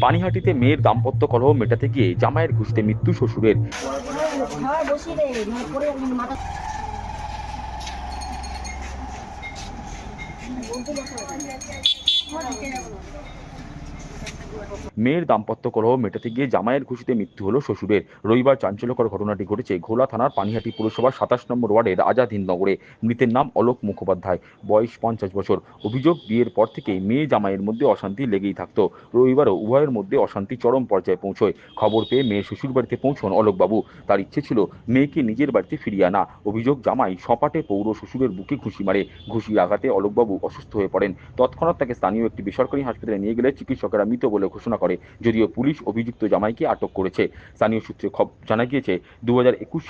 পানিহাটিতে মেয়ের দাম্পত্য কলহ মেটাতে গিয়ে জামাইয়ের ঘুষতে মৃত্যু শ্বশুরের বসি রে মানে পরে মাথা মেয়ের দাম্পত্য কলহ মেটাতে গিয়ে জামাইয়ের ঘুষিতে মৃত্যু হলো শ্বশুরের। রবিবার চাঞ্চল্যকর ঘটনাটি ঘটেছে ঘোলা থানার পানিহাটি পুরসভার সাতাশ নম্বর ওয়ার্ডের আজাদ হিন্দনগরে মৃতের নাম অলোক মুখোপাধ্যায়, বয়স পঞ্চাশ বছর। অভিযোগ, বিয়ের পর থেকেই মেয়ে জামাইয়ের মধ্যে অশান্তি লেগেই থাকতো। রবিবারও উভয়ের মধ্যে অশান্তি চরম পর্যায়ে পৌঁছয়। খবর পেয়ে মেয়ে শ্বশুর বাড়িতে পৌঁছন অলোকবাবু। তার ইচ্ছে ছিল মেয়েকে নিজের বাড়িতে ফিরিয়ে আনা। অভিযোগ, জামাই সপাটে পৌর শ্বশুরের বুকে ঘুষি মারে। ঘুষির আঘাতে অলোকবাবু অসুস্থ হয়ে পড়েন। তৎক্ষণাৎ তাকে স্থানীয় একটি বেসরকারি হাসপাতালে নিয়ে গেলে চিকিৎসকেরা মৃত বলে ঘোষণা করে। যদিও পুলিশ অভিযুক্ত জামাইকে আটক করেছে। স্থানীয় সূত্রে জানা গিয়েছে দু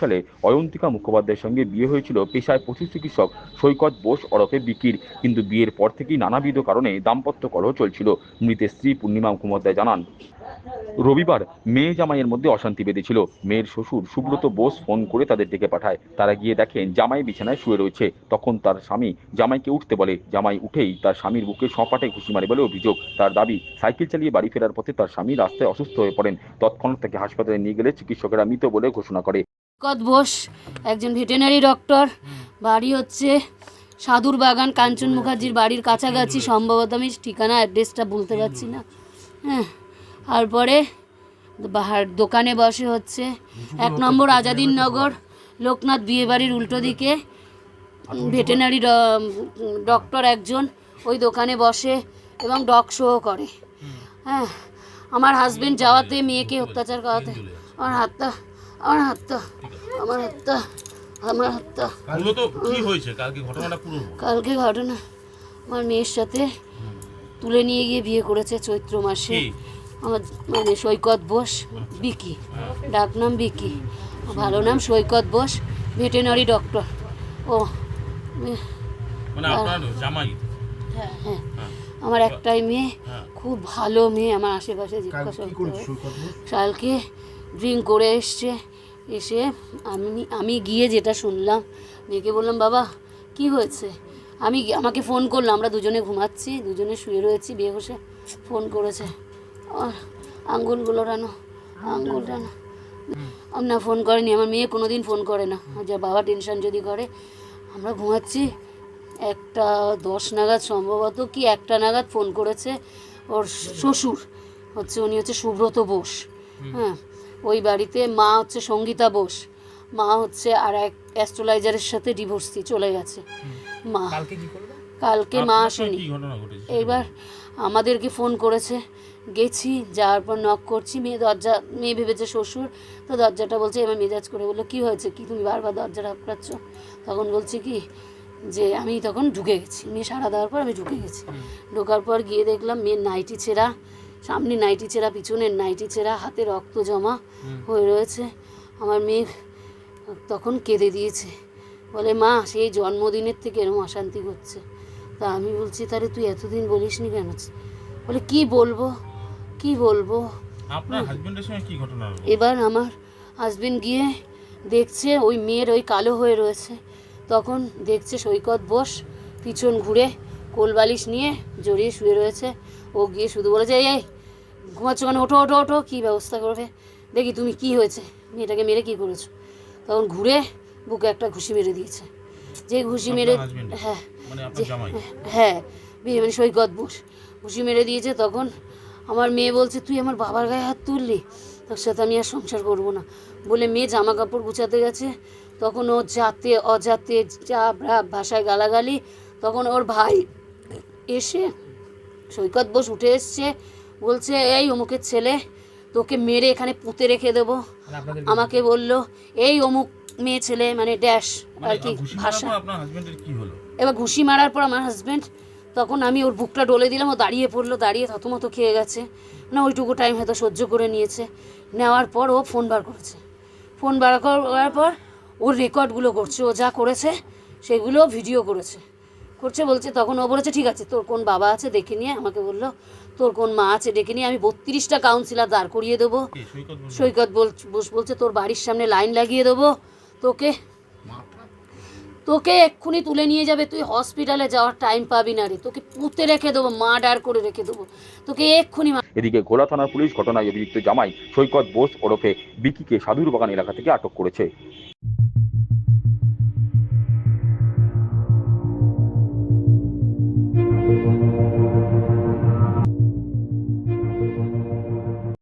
সালে অয়ন্তিকা মুখোপাধ্যায়ের সঙ্গে বিয়ে হয়েছিল পেশায় পশু চিকিৎসক সৈকত বোস ওরফে বিকির। কিন্তু বিয়ের পর থেকেই নানাবিধ কারণে দাম্পত্য কলহ চলছিল। মৃতের স্ত্রী পূর্ণিমা মুখোপাধ্যায় জানান, রবিবার মেয়ে জামাইয়ের মধ্যে অশান্তি বেঁধেছিল। মেয়ের শ্বশুর সুব্রত বোস ফোন করে তাদের ডেকে পাঠায়। তারা গিয়ে দেখেন জামাই বিছানায় শুয়ে রয়েছে। তখন তার স্বামী জামাইকে উঠতে বলে। জামাই উঠেই তার স্বামীর বুকে সপাটে ঘুষি মারে বলে অভিযোগ। তার দাবি, সাইকেল চালিয়ে বাড়ি ফেরার পথে তার স্বামী রাস্তায় অসুস্থ হয়ে পড়েন। তৎক্ষণাৎ তাকে হাসপাতালে নিয়ে গেলে চিকিৎসকেরা মৃত বলে ঘোষণা করে। কত বোস একজন ভেটেনারি ডক্টর, বাড়ি হচ্ছে সাধুর বাগান, কাঞ্চন মুখার্জির বাড়ির কাছাকাছি। সম্ভবত আমি ঠিকানা, অ্যাড্রেসটা বলতে পারছি না। হ্যাঁ তারপরে বাহার দোকানে বসে হচ্ছে। এক নম্বর আজাদিন নগর, লোকনাথ বিয়ে বাড়ির উল্টো দিকে। ভেটেনারি ডক্টর একজন, ওই দোকানে বসে এবং ডগ শোও করে। হ্যাঁ আমার হাজবেন্ড যাওয়াতে মেয়েকে অত্যাচার করাতে আমার হাতটা আমার হাতটা আমার হাতটা আমার হাতটা কালকে ঘটনা আমার মেয়ের সাথে তুলে নিয়ে গিয়ে বিয়ে করেছে চৈত্র মাসে। আমার মানে সৈকত বোস বিকি। ডাক নাম বিকি। ভালো নাম সৈকত বোস ভেটেনারি ডক্টর ও মানে হ্যাঁ হ্যাঁ। হ্যাঁ। আমার একটাই মেয়ে হ্যাঁ। খুব ভালো মেয়ে আমার আশেপাশে জিজ্ঞাসা। কালকে ড্রিঙ্ক করে এসছে এসে আমি আমি গিয়ে যেটা শুনলাম মেয়েকে বললাম বাবা কি হয়েছে? আমি আমাকে ফোন করল আমরা দুজনে ঘুমাচ্ছি দুজনে শুয়ে রয়েছি বিয়ে বসে ফোন করেছে। আমার আঙ্গুলগুলো টানো আঙ্গুল টানো। আমি না ফোন করেনি আমার মেয়ে কোনো দিন ফোন করে না। যে বাবা টেনশন যদি করে আমরা ঘুমাচ্ছি একটা দশ নাগাদ সম্ভবত কি একটা নাগাদ ফোন করেছে ওর শ্বশুর। হচ্ছে উনি হচ্ছে সুব্রত বোস। হ্যাঁ ওই বাড়িতে মা হচ্ছে সঙ্গীতা বোস। মা হচ্ছে আর এক অ্যাস্ট্রোলাইজারের সাথে ডিভোর্স দিয়ে চলে গেছে। মা। কালকে মা আসেনি। এবার আমাদেরকে ফোন করেছে। গেছি যাওয়ার পর নক করছি। মেয়ে দরজা মেয়ে ভেবেছে শ্বশুর। তো দরজাটা বলছে এবার মেজাজ করে বলল কী হয়েছে? কি তুমি বারবার দরজা রাখড়াচ্ছ তখন বলছে কি যে আমি তখন ঢুকে গেছি। মেয়ে সারা দেওয়ার পর আমি ঢুকে গেছি। ঢোকার পর গিয়ে দেখলাম মেয়ের নাইটি ছেঁড়া সামনে নাইটি ছেঁড়া পিছনের নাইটি ছেঁড়া হাতে রক্ত জমা হয়ে রয়েছে। আমার মেয়ে তখন কেঁদে দিয়েছে। বলে মা সেই জন্মদিনের থেকে এরকম অশান্তি করছে তা আমি বলছি তাহলে তুই এতদিন বলিসনি কেন? বলে কি বলব? কি বলব? এবার আমার হাজবেন্ড গিয়ে দেখছে ওই মেয়ের ওই কালো হয়ে রয়েছে। তখন দেখছে সৈকত বোস পিছন ঘুরে কোলবালিশ নিয়ে জড়িয়ে শুয়ে রয়েছে। ও গিয়ে শুধু বলেছে এই এই ঘুমাচ্ছ কেন? ওঠো ওঠো ওঠো কী ব্যবস্থা করবে? দেখি তুমি কি হয়েছে মেয়েটাকে মেরে কি করেছ? তখন ঘুরে বুকে একটা ঘুষি মেরে দিয়েছে। যে ঘুষি মেরে হ্যাঁ হ্যাঁ মানে সৈকত বোস ঘুষি মেরে দিয়েছে। তখন আমার মেয়ে বলছে তুই আমার বাবার গায়ে হাত তুললি? তোর সাথে আমি আর সংসার করব না। বলে মেয়ে জামা কাপড় গুছাতে গেছে। তখন ও জাতে অজাতে যা ভাষায় গালাগালি তখন ওর ভাই এসে সৈকত বোস উঠে এসছে বলছে এই অমুকের ছেলে তোকে মেরে এখানে পুঁতে রেখে দেবো। আমাকে বলল এই অমুক মেয়ে ছেলে মানে ড্যাশ মানে আর কি ভাষা। এবার ঘুষি মারার পর আমার হাজব্যান্ড তখন আমি ওর বুকটা ডলে দিলাম ও দাঁড়িয়ে পড়ল দাঁড়িয়ে থতমতো খেয়ে গেছে। না ওইটুকু টাইম হয়তো সহ্য করে নিয়েছে। নেওয়ার পর ও ফোন বার করেছে। ফোন বার করার পর ওর রেকর্ডগুলো করছে ও যা করেছে সেগুলো ভিডিও করেছে। করছে বলছে তখন ও বলেছে ঠিক আছে তোর কোন বাবা আছে দেখে নিয়ে? আমাকে বলল তোর কোন মা আছে ডেকে নিয়ে আমি বত্রিশটা কাউন্সিলার দাঁড় করিয়ে দেবো। সৈকত বলছে? বোস বলছে তোর বাড়ির সামনে লাইন লাগিয়ে দেবো। তোকে তোকে এক্ষুনি তুলে নিয়ে যাবে তুই হসপিটালে যাওয়ার টাইম পাবি না রে। তোকে পুঁতে রেখে দেবো মা ডার করে রেখে দেবো। তোকে এক্ষুনি এদিকে ঘোলা থানার পুলিশ ঘটনায় অভিযুক্ত জামাই সৈকত বোস ওরফে বিকিকে সাধুর বাগান এলাকা থেকে আটক করেছে।